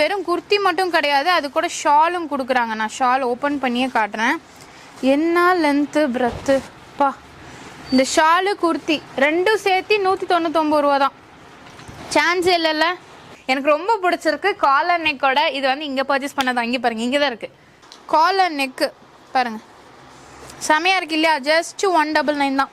வெறும் குர்த்தி மட்டும் கிடையாது அது கூட ஷாலும் கொடுக்குறாங்க. நான் ஷால் ஓப்பன் பண்ணியே காட்டுறேன். என்ன லென்த்து பிரத்து பா இந்த ஷாலு குர்த்தி ரெண்டும் சேர்த்து நூற்றி தொண்ணூத்தொம்பது ரூபா தான். சான்ஸ் இல்லைல்ல? எனக்கு ரொம்ப பிடிச்சிருக்கு காலர் நெக்கோட இது வந்து இங்கே பர்ச்சேஸ் பண்ணதான் இங்கே பாருங்க இங்கே தான் இருக்குது காலர் நெக்கு பாருங்க. செமையாக இருக்கு இல்லையா? ஜஸ்ட் ஒன் டபுள் நைன் தான்.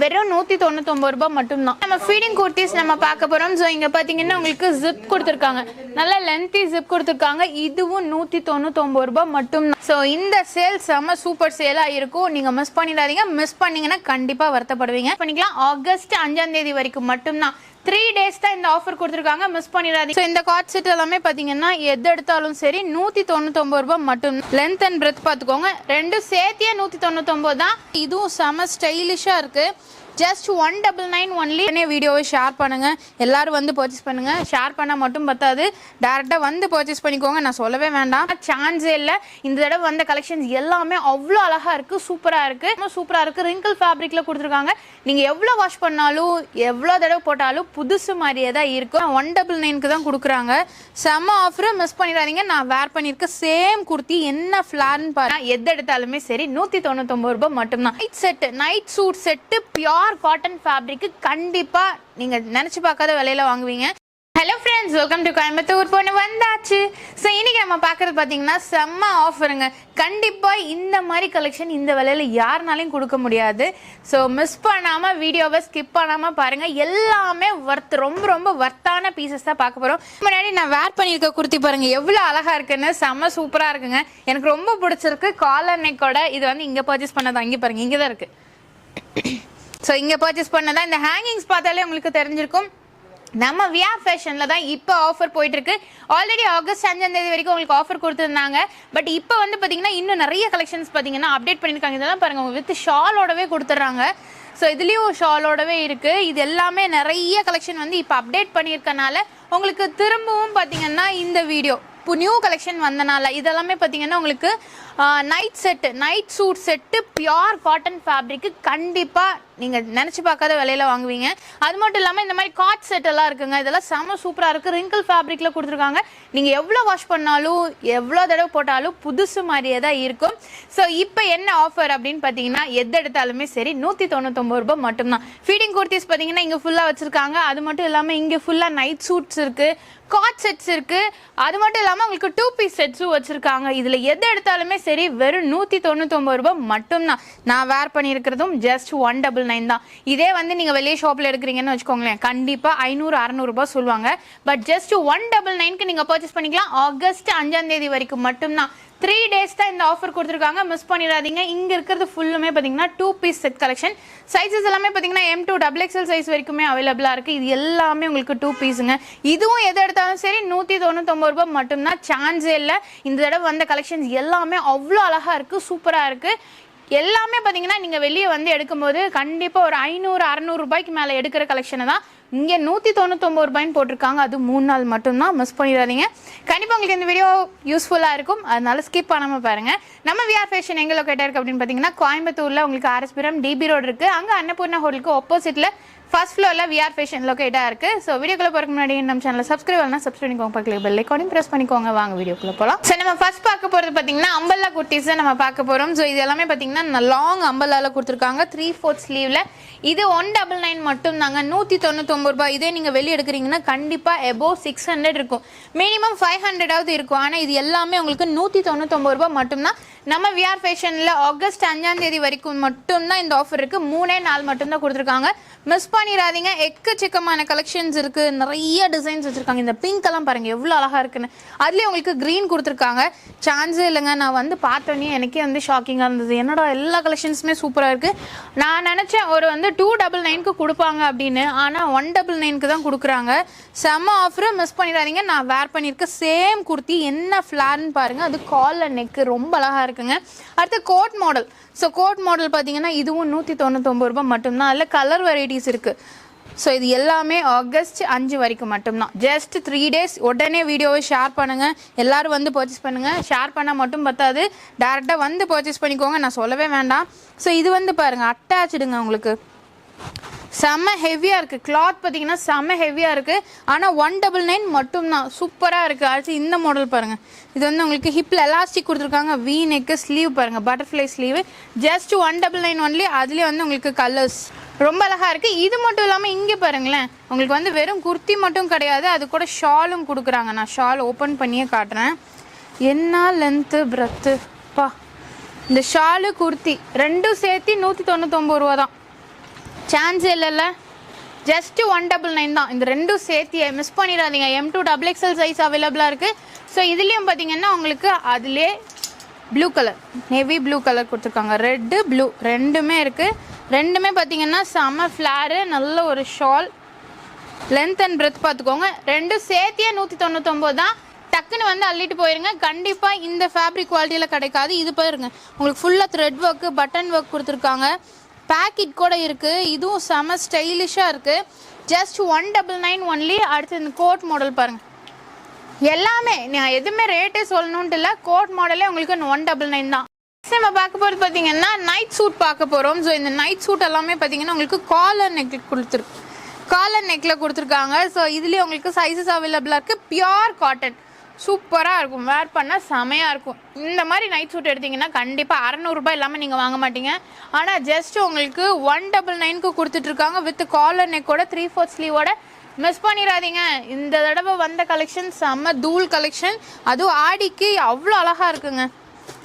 வெறும் நூற்றி தொண்ணூத்தொம்பது ரூபாய் மட்டும்தான். நம்ம ஃபீடிங் குர்த்திஸ் நம்ம பார்க்க போகிறோம் ஸோ இங்கே பார்த்தீங்கன்னா உங்களுக்கு ஜிப் கொடுத்துருக்காங்க. நல்லா லென்த்தி ஜிப் கொடுத்துருக்காங்க. இதுவும் நூற்றி தொண்ணூத்தொம்பது ரூபாய் மட்டும்தான். ஸோ இந்த சேல் செம்ம சூப்பர் சேலாக இருக்கும். நீங்கள் மிஸ் பண்ணிடாதீங்க. மிஸ் பண்ணீங்கன்னா கண்டிப்பாக வருத்தப்படுவீங்க. பண்ணிக்கலாம். ஆகஸ்ட் அஞ்சாம் தேதி வரைக்கும் மட்டும்தான். த்ரீ டேஸ் தான் இந்த ஆஃபர் கொடுத்துருக்காங்க. மிஸ் பண்ணிடாதீங்க. ஸோ இந்த காட் செட் எல்லாமே பார்த்தீங்கன்னா எது எடுத்தாலும் சரி நூற்றி தொண்ணூத்தொம்பது ரூபாய் மட்டும் லென்த் அண்ட் பிரெத் பார்த்துக்கோங்க. ரெண்டும் சேர்த்தியே நூற்றி தொண்ணூத்தொம்பது தான். இதுவும் செம ஸ்டைலிஷாக இருக்குது just one double nine only வீடியோவை ஷேர் பண்ணுங்கள் எல்லாரும் வந்து பர்ச்சேஸ் பண்ணுங்கள் ஷேர் பண்ணால் மட்டும் பத்தாது. டேரெக்டாக வந்து பர்ச்சேஸ் பண்ணிக்கோங்க. நான் சொல்லவே வேண்டாம். சான்ஸே இல்லை. இந்த தடவை வந்த கலெக்ஷன்ஸ் எல்லாமே அவ்வளோ அழகாக இருக்குது சூப்பராக இருக்குது சூப்பராக இருக்குது ரிங்கிள் ஃபேப்ரிக்கில் கொடுத்துருக்காங்க. நீங்கள் எவ்வளோ வாஷ் பண்ணாலும் எவ்வளோ தடவை போட்டாலும் புதுசு மாதிரியே தான் இருக்கும். ஒன் டபுள் நைனுக்கு தான் கொடுக்குறாங்க. செம்ம ஆஃபர் மிஸ் பண்ணிடாதீங்க. நான் வேர் பண்ணியிருக்க சேம் குர்த்தி என்ன ஃப்ளார்னு பாருங்கள் எது எடுத்தாலுமே சரி நூற்றி தொண்ணூத்தொம்பது ரூபாய் மட்டும்தான். Night set night suit set pure cotton fabric கண்டிப்பாக நீங்கள் நினச்சி பார்க்காத விலையில் வாங்குவீங்க. Hello friends welcome to Coimbatore பொண்ணு வந்தாச்சு. ஸோ இன்னைக்கு நம்ம பார்க்குறது பார்த்தீங்கன்னா செம்ம ஆஃபருங்க கண்டிப்பாக இந்த மாதிரி கலெக்ஷன் இந்த விலையில் யாருனாலையும் கொடுக்க முடியாது. ஸோ மிஸ் பண்ணாமல் வீடியோவை ஸ்கிப் பண்ணாமல் பாருங்கள் எல்லாமே ஒர்த் ரொம்ப ரொம்ப ஒர்த்தான பீசஸ் தான் பார்க்க போகிறோம் முன்னாடி நான் வேர் பண்ணியிருக்க குர்த்தி பாருங்கள் எவ்வளோ அழகாக இருக்குன்னு செம்ம சூப்பராக இருக்குங்க. எனக்கு ரொம்ப பிடிச்சிருக்கு. காலர் நெக்கோட இது வந்து இங்கே பர்ச்சேஸ் பண்ணதான் இங்கே பாருங்கள் இங்கே தான் இருக்குது ஸோ இங்கே பர்ச்சேஸ் பண்ணதான் இந்த ஹேங்கிங்ஸ் பார்த்தாலே உங்களுக்கு தெரிஞ்சிருக்கும். நம்ம வியா ஃபேஷனில் தான் இப்போ ஆஃபர் போயிட்டுருக்கு. ஆல்ரெடி ஆகஸ்ட் அஞ்சாம் தேதி வரைக்கும் உங்களுக்கு ஆஃபர் கொடுத்துருந்தாங்க. பட் இப்போ வந்து பார்த்தீங்கன்னா இன்னும் நிறைய கலெக்ஷன்ஸ் பார்த்தீங்கன்னா அப்டேட் பண்ணியிருக்காங்க. இதெல்லாம் பாருங்க வித் ஷாலோடவே கொடுத்துட்றாங்க. ஸோ இதுலேயும் ஷாலோடவே இருக்குது இது எல்லாமே நிறைய கலெக்ஷன் வந்து இப்போ அப்டேட் பண்ணியிருக்கனால உங்களுக்கு திரும்பவும் பார்த்தீங்கன்னா இந்த வீடியோ இப்போ நியூ கலெக்ஷன் வந்தனால இதெல்லாமே பார்த்தீங்கன்னா உங்களுக்கு night set night suit set pure cotton fabric கண்டிப்பாக நீங்கள் நினச்சி பார்க்காத விலையில் வாங்குவீங்க. அது மட்டும் இல்லாமல் இந்த மாதிரி காட் செட் எல்லாம் இருக்குங்க. இதெல்லாம் செம சூப்பராக இருக்குது ரிங்கிள் ஃபேப்ரிக்கில் கொடுத்துருக்காங்க. நீங்கள் எவ்வளோ வாஷ் பண்ணாலும் எவ்வளோ தடவை போட்டாலும் புதுசு மாதிரியே தான் இருக்கும். ஸோ இப்போ என்ன ஆஃபர் அப்படின்னு பார்த்தீங்கன்னா எது எடுத்தாலுமே சரி நூற்றி தொண்ணூத்தொம்பது ரூபாய் மட்டும்தான். ஃபீடிங் குர்த்திஸ் பார்த்தீங்கன்னா இங்கே ஃபுல்லாக வச்சுருக்காங்க. அது மட்டும் இல்லாமல் இங்கே ஃபுல்லாக நைட் சூட்ஸ் இருக்குது காட் செட்ஸ் இருக்குது அது மட்டும் இல்லாமல் உங்களுக்கு டூ பீஸ் செட்ஸும் வச்சுருக்காங்க. இதில் எது எடுத்தாலுமே சரி வெறும் நூற்றி தொண்ணூத்தொம்பது ரூபாய் மட்டும்தான். நான் வேர் பண்ணியிருக்கிறதும் ஜஸ்ட் ஒன் டபுள் நைன் தான். இதே வந்து நீங்கள் வெளியே ஷாப்பில் எடுக்கிறீங்கன்னு வச்சுக்கோங்களேன். கண்டிப்பாக ஐநூறு அறநூறுபா சொல்லுவாங்க. பட் ஜஸ்ட் ஒன் டபுள் நைனுக்கு நீங்கள் பர்ச்சேஸ் பண்ணிக்கலாம். ஆகஸ்ட் அஞ்சாம் தேதி வரைக்கும் மட்டும்தான். த்ரீ டேஸ் தான் இந்த ஆஃபர் கொடுத்துருக்காங்க. மிஸ் பண்ணிடாதீங்க. இங்கே இருக்கிறது ஃபுல்லுமே பார்த்தீங்கன்னா two piece set collection sizes எல்லாமே பார்த்தீங்கன்னா M to double XL size வரைக்குமே அவைலபிளாக இருக்குது இது எல்லாமே உங்களுக்கு டூ பீஸுங்க இதுவும் எது எடுத்தாலும் சரி நூற்றி தொண்ணூத்தொம்பது ரூபாய் மட்டும்தான். சான்ஸே இல்லை. இந்த தடவை வந்த கலெக்ஷன்ஸ் எல்லாமே அவ்வளோ அழகாக இருக்குது சூப்பராக இருக்குது எல்லாமே பார்த்தீங்கன்னா நீங்கள் வெளியே வந்து எடுக்கும்போது கண்டிப்பாக ஒரு ஐநூறு அறநூறு ரூபாய்க்கு மேலே எடுக்கிற கலெக்ஷனை தான். இங்கே நூற்றி தொண்ணூத்தொம்பது ரூபாய்னு போட்டிருக்காங்க. அது மூணு நாள் மட்டும்தான். மிஸ் பண்ணிடாதீங்க. கண்டிப்பாக உங்களுக்கு இந்த வீடியோ யூஸ்ஃபுல்லாக இருக்கும். அதனால ஸ்கிப் பண்ணாமல் பாருங்கள் நம்ம விஆர் ஃபேஷன் எங்கே லொக்கேட்டாக இருக்குது அப்படின்னு பார்த்தீங்கன்னா கோயம்புத்தூரில் உங்களுக்கு ஆர்எஸ்புரம் டிபி ரோடு இருக்குது அங்கே அன்னபூர்ணா ஹோட்டலுக்கு ஆப்போசிட்டில் ஃபர்ஸ்ட் ஃப்ளோரில் விஆர் ஃபேஷன் லொக்கேட்டாக இருக்குது ஸோ வீடியோக்குள்ளே போகிற முன்னாடி நம்ம சேனலில் சப்ஸ்கிரைப் பண்ணால் சப்ஸ்கிரைப் பண்ணிக்கோங்க. பக்கத்தில் பெல் ஐக்கானையும் ப்ரெஸ் பண்ணிக்கோங்க. வாங்க வீடியோக்குள்ளே போகலாம் ஸோ நம்ம ஃபர்ஸ்ட் பார்க்க போகிறது பார்த்தீங்கன்னா அம்பல்லா குர்த்திஸ் நம்ம பார்க்க போகிறோம் ஸோ இது எல்லாமே பார்த்தீங்கன்னா லாங் அம்பல்லாவில் கொடுத்துருக்காங்க. த்ரீ ஃபோர்த் ஸ்லீவில் இது ஒன் டபுள் நைன் மட்டும் தாங்க நூற்றி தொண்ணூத்தொம்பது ரூபாய். இதே நீங்கள் வெளியே எடுக்கிறீங்கன்னா கண்டிப்பாக எபோவ் சிக்ஸ் ஹண்ட்ரட் இருக்கும். மினிமம் ஃபைவ் ஹண்ட்ரடாவது இருக்கும். ஆனால் இது எல்லாமே உங்களுக்கு நூற்றி தொண்ணூத்தொம்பது ரூபாய் மட்டும்தான். நம்ம விஆர் ஃபேஷனில் ஆகஸ்ட் அஞ்சாம் தேதி வரைக்கும் மட்டும்தான் இந்த ஆஃபர் இருக்குது மூணே நாள் மட்டும்தான் கொடுத்துருக்காங்க. மிஸ் பண்ணிடாதீங்க எக்கச்சக்கமான கலெக்ஷன்ஸ் இருக்குது நிறைய டிசைன்ஸ் வச்சுருக்காங்க. இந்த பிங்க் எல்லாம் பாருங்கள் எவ்வளோ அழகாக இருக்குன்னு. அதுலேயே உங்களுக்கு க்ரீன் கொடுத்துருக்காங்க. சான்ஸே இல்லைங்க. நான் வந்து பார்த்தோன்னே எனக்கே வந்து ஷாக்கிங்காக இருந்தது. என்னோட எல்லா கலெக்ஷன்ஸுமே சூப்பராக இருக்குது நான் நினச்சேன் ஒரு வந்து டூ டபுள் நைனுக்கு கொடுப்பாங்க அப்படின்னு. ஆனால் ஒன் டபுள் நைனுக்கு தான் கொடுக்குறாங்க. செம்ம ஆஃபரை மிஸ் பண்ணிடாதீங்க. நான் வேர் பண்ணியிருக்க சேம் குர்த்தி என்ன ஃப்ளார்னு பாருங்கள் அது காலில் நெக்கு ரொம்ப அழகாக இருக்குங்க. அடுத்து coat model so coat model பார்த்தீங்கன்னா இதுவும் நூற்றி தொண்ணூத்தொம்பது ரூபாய் மட்டும்தான். அதில் கலர் வெரைட்டிஸ் இருக்குது ஸோ இது எல்லாமே ஆகஸ்ட் அஞ்சு வரைக்கும் மட்டும்தான். ஜஸ்ட் த்ரீ டேஸ் உடனே வீடியோவை ஷேர் பண்ணுங்கள் எல்லாரும் வந்து பர்ச்சேஸ் பண்ணுங்கள் ஷேர் பண்ணால் மட்டும் பத்தாது. டேரெக்டாக வந்து பர்ச்சேஸ் பண்ணிக்கோங்க. நான் சொல்லவே வேண்டாம். ஸோ இது வந்து பாருங்கள் அட்டாச்சுடுங்க உங்களுக்கு. செம்ம ஹெவியாக இருக்குது கிளாத் பார்த்தீங்கன்னா செம்ம ஹெவியாக இருக்குது ஆனால் ஒன் டபுள் நைன் மட்டும்தான். சூப்பராக இருக்குது அடுத்து இந்த மாடல் பாருங்கள் இது வந்து உங்களுக்கு ஹிப்பில் எலாஸ்டிக் கொடுத்துருக்காங்க. வி நெக்கு ஸ்லீவ் பாருங்கள் butterfly sleeve just one double nine only அதுலேயே வந்து உங்களுக்கு கலர்ஸ் ரொம்ப அழகாக இருக்குது இது மட்டும் இல்லாமல் இங்கே பாருங்களேன். உங்களுக்கு வந்து வெறும் குர்த்தி மட்டும் கிடையாது. அது கூட ஷாலும் கொடுக்குறாங்க. நான் ஷால் ஓப்பன் பண்ணியே காட்டுறேன். என்ன லென்த்து பிரத்து பா. இந்த ஷாலு குர்த்தி ரெண்டும் சேர்த்து நூற்றி தொண்ணூத்தொம்பது ரூபா தான் சான்ஸ் இல்லைல்ல? ஜஸ்ட் ஒன் டபுள் நைன் தான். இந்த ரெண்டும் சேர்த்து மிஸ் பண்ணிடாதீங்க. M to double XL size அவைலபிளாக இருக்குது ஸோ இதுலேயும் பார்த்தீங்கன்னா உங்களுக்கு அதிலே blue colour heavy blue colour கொடுத்துருக்காங்க. ரெட்டு ப்ளூ ரெண்டுமே இருக்குது ரெண்டுமே பார்த்தீங்கன்னா செம ஃப்ளாரு நல்ல ஒரு ஷால் லென்த் அண்ட் பிரெத் பார்த்துக்கோங்க ரெண்டும் சேர்த்தியே நூற்றி தொண்ணூத்தொம்பது தான். டக்குன்னு வந்து அள்ளிட்டு போயிருங்க. கண்டிப்பாக இந்த ஃபேப்ரிக் குவாலிட்டியில் கிடைக்காது. இது போயிருங்க. உங்களுக்கு ஃபுல்லாக த்ரெட் ஒர்க்கு பட்டன் ஒர்க் கொடுத்துருக்காங்க. பேக்கெட் கூட இருக்குது இதுவும் செம ஸ்டைலிஷாக இருக்குது just one double nine only அடுத்து இந்த கோட் மாடல் பாருங்கள் எல்லாமே நான் எதுவுமே ரேட்டே சொல்லணுன்ட்டு இல்லை. கோட் மாடலே உங்களுக்கு ஒன் டபுள் நைன் தான். Next நம்ம பார்க்க போகிறது பார்த்தீங்கன்னா நைட் சூட் பார்க்க போகிறோம் ஸோ இந்த நைட் சூட் எல்லாமே பார்த்தீங்கன்னா உங்களுக்கு காலர் நெக் கொடுத்துருக்கு காலர் நெக்கில் கொடுத்துருக்காங்க. ஸோ இதுலேயே உங்களுக்கு சைஸஸ் அவைலபிளாக இருக்குது பியோர் காட்டன் சூப்பராக இருக்கும். வேர் பண்ணால் செமையாக இருக்கும். இந்த மாதிரி நைட் சூட் எடுத்தீங்கன்னா கண்டிப்பாக அறநூறுபா இல்லாமல் நீங்கள் வாங்க மாட்டீங்க. ஆனால் ஜஸ்ட் உங்களுக்கு ஒன் டபுள் நைனுக்கு கொடுத்துட்ருக்காங்க வித் காலர் நெக்கோட த்ரீ ஃபோர் ஸ்லீவோட மிஸ் பண்ணிடாதீங்க. இந்த தடவை வந்த கலெக்ஷன் செம்ம தூள் கலெக்ஷன் அதுவும் ஆடிக்கு அவ்வளோ அழகாக இருக்குங்க.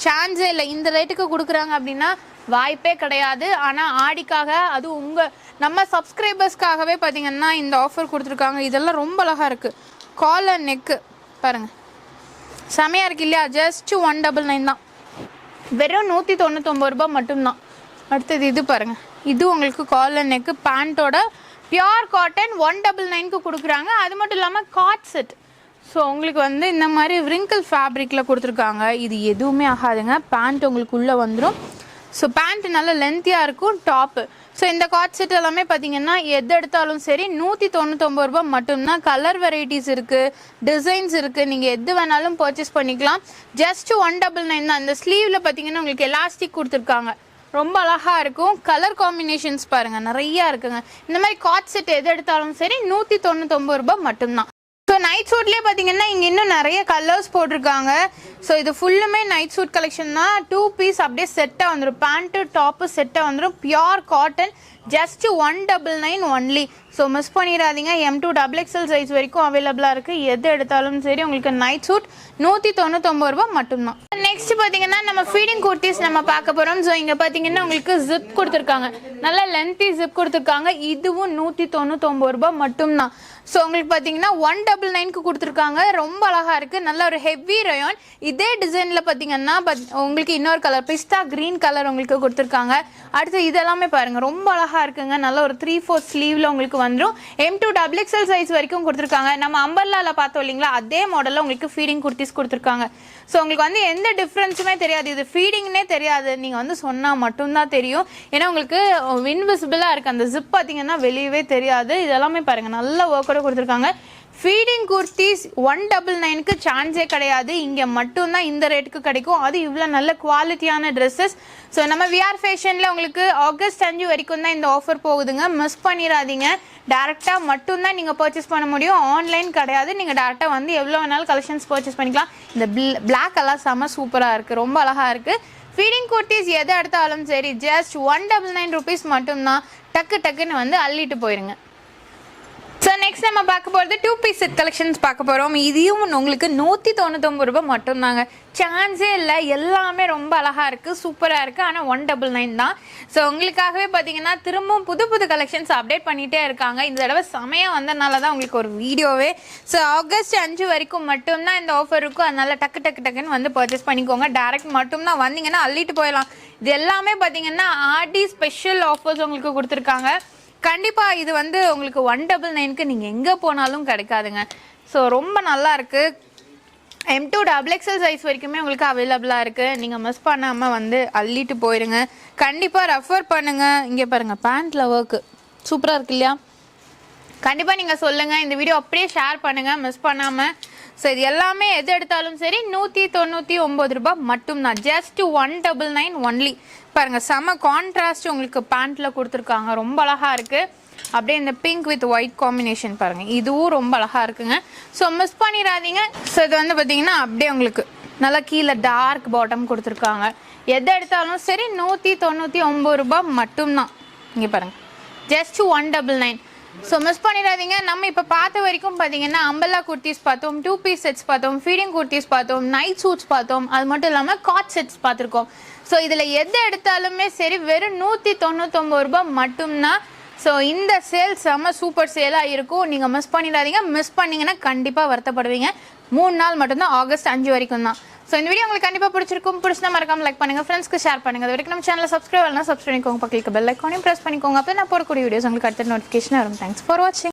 சான்ஸே இல்லை. இந்த ரேட்டுக்கு கொடுக்குறாங்க அப்படின்னா வாய்ப்பே கிடையாது. ஆனால் ஆடிக்காக அது உங்கள் நம்ம சப்ஸ்கிரைபர்ஸ்க்காகவே பார்த்தீங்கன்னா இந்த ஆஃபர் கொடுத்துருக்காங்க. இதெல்லாம் ரொம்ப அழகாக இருக்குது காலர் நெக்கு பாருங்கள் செமையாக இருக்கு இல்லையா? ஜஸ்ட் ஒன் டபுள் நைன் தான். வெறும் நூற்றி தொண்ணூத்தொம்பது ரூபாய் மட்டும்தான். அடுத்தது இது பாருங்க. இது உங்களுக்கு காலர் நெக்கு பேண்ட்டோட பியோர் காட்டன் ஒன் டபுள் நைனுக்கு கொடுக்குறாங்க. அது மட்டும் இல்லாமல் காட் செட் ஸோ உங்களுக்கு வந்து இந்த மாதிரி விரிங்கிள் ஃபேப்ரிக்கில் கொடுத்துருக்காங்க. இது எதுவுமே ஆகாதுங்க. பேண்ட் உங்களுக்கு உள்ளே வந்துடும் ஸோ பேண்ட் நல்லா லென்த்தியாக இருக்கும். டாப்பு ஸோ இந்த கார்ட் செட் எல்லாமே பார்த்தீங்கன்னா எது எடுத்தாலும் சரி நூற்றி தொண்ணூத்தொம்பது ரூபாய் மட்டும்தான். கலர் வெரைட்டிஸ் இருக்குது டிசைன்ஸ் இருக்குது நீங்கள் எது வேணாலும் பர்ச்சேஸ் பண்ணிக்கலாம். ஜஸ்ட் ஒன் டபுள் நைன் தான். இந்த ஸ்லீவில் பார்த்தீங்கன்னா உங்களுக்கு எலாஸ்டிக் கொடுத்துருக்காங்க. ரொம்ப அழகாக இருக்கும். கலர் காம்பினேஷன்ஸ் பாருங்கள் நிறையா இருக்குங்க. இந்த மாதிரி காட் செட் எது எடுத்தாலும் சரி நூற்றி தொண்ணூத்தொம்பது ரூபாய் மட்டும்தான். நைட் சூட்லேயே பார்த்தீங்கன்னா இங்கே இன்னும் நிறைய கலர்ஸ் போட்டிருக்காங்க. ஸோ இது ஃபுல்லுமே நைட் சூட் கலெக்ஷன் தான் டூ பீஸ் அப்படியே செட்டாக வந்துடும் பேண்ட்டு டாப்பு செட்டாக வந்துடும் pure cotton just one double nine only so miss பண்ணிடாதீங்க. M to double XL size வரைக்கும் அவைலபிளாக இருக்குது எது எடுத்தாலும் சரி உங்களுக்கு நைட் சூட் நூற்றி தொண்ணூத்தொம்பது ரூபாய் மட்டும்தான். நெக்ஸ்ட் பார்த்தீங்கன்னா நம்ம ஃபீடிங் குர்த்திஸ் நம்ம பார்க்க போகிறோம் ஸோ இங்கே பார்த்தீங்கன்னா உங்களுக்கு ஜிப் கொடுத்துருக்காங்க. நல்லா லென்த்தி ஜிப் கொடுத்துருக்காங்க. இதுவும் நூற்றி தொண்ணூத்தொம்பது ரூபாய் மட்டும்தான். ஸோ உங்களுக்கு பார்த்தீங்கன்னா ஒன் டபுள் நைனுக்கு கொடுத்துருக்காங்க. ரொம்ப அழகாக இருக்குது நல்ல ஒரு ஹெவி ரயான் இதே டிசைனில் பார்த்தீங்கன்னா பத்- உங்களுக்கு இன்னொரு கலர் பிஸ்தா க்ரீன் கலர் உங்களுக்கு கொடுத்துருக்காங்க. அடுத்து இதெல்லாமே பாருங்கள் ரொம்ப அழகாக இருக்குங்க. நல்ல ஒரு த்ரீ ஃபோர் ஸ்லீவில் உங்களுக்கு வந்துடும் M to double XL size வரைக்கும் கொடுத்துருக்காங்க. நம்ம அம்பர்லாவில் பார்த்தோம் இல்லைங்களா? அதே மாடலில் உங்களுக்கு ஃபீடிங் குர்த்திஸ் கொடுத்துருக்காங்க. ஸோ உங்களுக்கு வந்து எந்த டிஃப்ரென்ஸுமே தெரியாது. இது ஃபீடிங்னே தெரியாது. நீங்கள் வந்து சொன்னால் மட்டும்தான் தெரியும். ஏன்னா உங்களுக்கு uh, இன்விசிபிளாக இருக்குது அந்த ஜிப் பார்த்தீங்கன்னா வெளியவே தெரியாது. இதெல்லாமே பாருங்கள் நல்ல ஒர்க்கோட கொடுத்துருக்காங்க. ஃபீடிங் குர்த்திஸ் ஒன் டபுள் நைனுக்கு சான்ஸே கிடையாது. இங்கே மட்டும்தான் இந்த ரேட்டுக்கு கிடைக்கும். அது இவ்வளோ நல்ல குவாலிட்டியான ட்ரெஸ்ஸஸ் ஸோ நம்ம விஆர் ஃபேஷனில் உங்களுக்கு ஆகஸ்ட் அஞ்சு வரைக்கும் தான் இந்த ஆஃபர் போகுதுங்க. மிஸ் பண்ணிடாதீங்க. டேரெக்டாக மட்டும்தான் நீங்கள் பர்ச்சேஸ் பண்ண முடியும். ஆன்லைன் கிடையாது. நீங்கள் டேரெக்டாக வந்து எவ்வளோ வேணாலும் கலெக்ஷன்ஸ் பர்ச்சேஸ் பண்ணிக்கலாம். இந்த பிளாக் எல்லாம் செம்ம சூப்பராக இருக்குது ரொம்ப அழகாக இருக்குது ஃபீடிங் குர்த்திஸ் எதை எடுத்தாலும் சரி just one double nine rupees மட்டும்தான். டக்கு டக்குன்னு வந்து அள்ளிட்டு போயிருங்க. ஸோ நெக்ஸ்ட் நம்ம பார்க்க போகிறது டூ பீஸ் செட் கலெக்ஷன்ஸ் பார்க்க போகிறோம் இதையும் உங்களுக்கு நூற்றி தொண்ணூத்தொம்பது ரூபாய் மட்டும்தாங்க. சான்ஸே இல்லை. எல்லாமே ரொம்ப அழகாக இருக்குது சூப்பராக இருக்குது ஆனால் ஒன் டபுள் நைன் தான். ஸோ உங்களுக்காகவே பார்த்தீங்கன்னா திரும்பவும் புது புது கலெக்ஷன்ஸ் அப்டேட் பண்ணிகிட்டே இருக்காங்க. இந்த தடவை சமயம் வந்தனால தான் உங்களுக்கு ஒரு வீடியோவே. ஸோ ஆகஸ்ட் அஞ்சு வரைக்கும் மட்டும்தான் இந்த ஆஃபர் இருக்கும். அதனால டக்கு டக்கு டக்குன்னு வந்து பர்ச்சேஸ் பண்ணிக்கோங்க. டேரக்ட் மட்டும்தான் வந்தீங்கன்னா அள்ளிட்டு போயிடலாம். இது எல்லாமே பார்த்தீங்கன்னா ஆர்டி ஸ்பெஷல் ஆஃபர்ஸ் உங்களுக்கு கொடுத்துருக்காங்க. கண்டிப்பாக இது வந்து உங்களுக்கு ஒன் டபுள் நைனுக்கு நீங்கள் எங்கே போனாலும் கிடைக்காதுங்க. ஸோ ரொம்ப நல்லா இருக்குது M to double XL size வரைக்குமே உங்களுக்கு அவைலபிளாக இருக்குது நீங்கள் மிஸ் பண்ணாமல் வந்து அள்ளிட்டு போயிடுங்க கண்டிப்பாக ரெஃபர் பண்ணுங்கள் இங்கே பாருங்கள் பேண்ட்டில் ஒர்க்கு சூப்பராக இருக்கு இல்லையா? கண்டிப்பாக நீங்கள் சொல்லுங்கள் இந்த வீடியோ அப்படியே ஷேர் பண்ணுங்கள் மிஸ் பண்ணாமல் ஸோ இது எல்லாமே எது எடுத்தாலும் சரி நூற்றி தொண்ணூற்றி ஒம்பது ரூபாய் மட்டும்தான். Just one double nine only பாருங்கள் செம கான்ட்ராஸ்ட் உங்களுக்கு பேண்ட்டில் கொடுத்துருக்காங்க. ரொம்ப அழகாக இருக்குது அப்படியே இந்த பிங்க் வித் ஒயிட் காம்பினேஷன் பாருங்க. இதுவும் ரொம்ப அழகா இருக்குங்க. ஸோ மிஸ் பண்ணிடாதீங்க. ஸோ இது வந்து பார்த்தீங்கன்னா அப்படியே உங்களுக்கு நல்லா கீழே டார்க் பாட்டம் கொடுத்துருக்காங்க. எதை எடுத்தாலும் சரி நூற்றி தொண்ணூற்றி ஒம்பது ரூபாய் மட்டும்தான். இங்கே பாருங்க. Just one double nine so miss பண்ணிடாதீங்க. நம்ம இப்போ பார்த்த வரைக்கும் பார்த்தீங்கன்னா அம்பல்லா குர்த்திஸ் பார்த்தோம் டூ பீஸ் செட்ஸ் பார்த்தோம் ஃபீடிங் குர்த்திஸ் பார்த்தோம் நைட் சூட்ஸ் பார்த்தோம். அது மட்டும் இல்லாமல் காட் செட்ஸ் பார்த்துருக்கோம். ஸோ இதில் எதை எடுத்தாலுமே சரி வெறும் நூற்றி தொண்ணூத்தொம்பது ரூபாய் மட்டும்தான். ஸோ இந்த சேல் செம்ம சூப்பர் சேலாக இருக்கும். நீங்கள் மிஸ் பண்ணிடாதீங்க. மிஸ் பண்ணிங்கன்னா கண்டிப்பாக வருத்தப்படுவீங்க. மூணு நாள் மட்டும்தான் ஆகஸ்ட் அஞ்சு வரைக்கும் தான் ஸோ இந்த வீடியோ உங்களுக்கு கண்டிப்பாக பிடிச்சிருக்கும். பிடிச்சா மறக்காம லைக் பண்ணுங்க. ஃப்ரெண்ட்ஸ்க்கு ஷேர் பண்ணுங்கள் அது வரைக்கும் நம்ம சேனலில் சப்ஸ்கிரைப் பண்ணலாம் சப்ஸ்கிரைப் பண்ணிக்கோங்க. பக்கத்துக்கு பெல் ஐக்கானையும் ப்ரெஸ் பண்ணிக்கோங்க. அப்போ நான் போடக்கூடிய வீடியோஸ் உங்களுக்கு அடுத்த நோட்டிஃபிகேஷன் வரும். தேங்க்ஸ் ஃபார் வாட்சிங்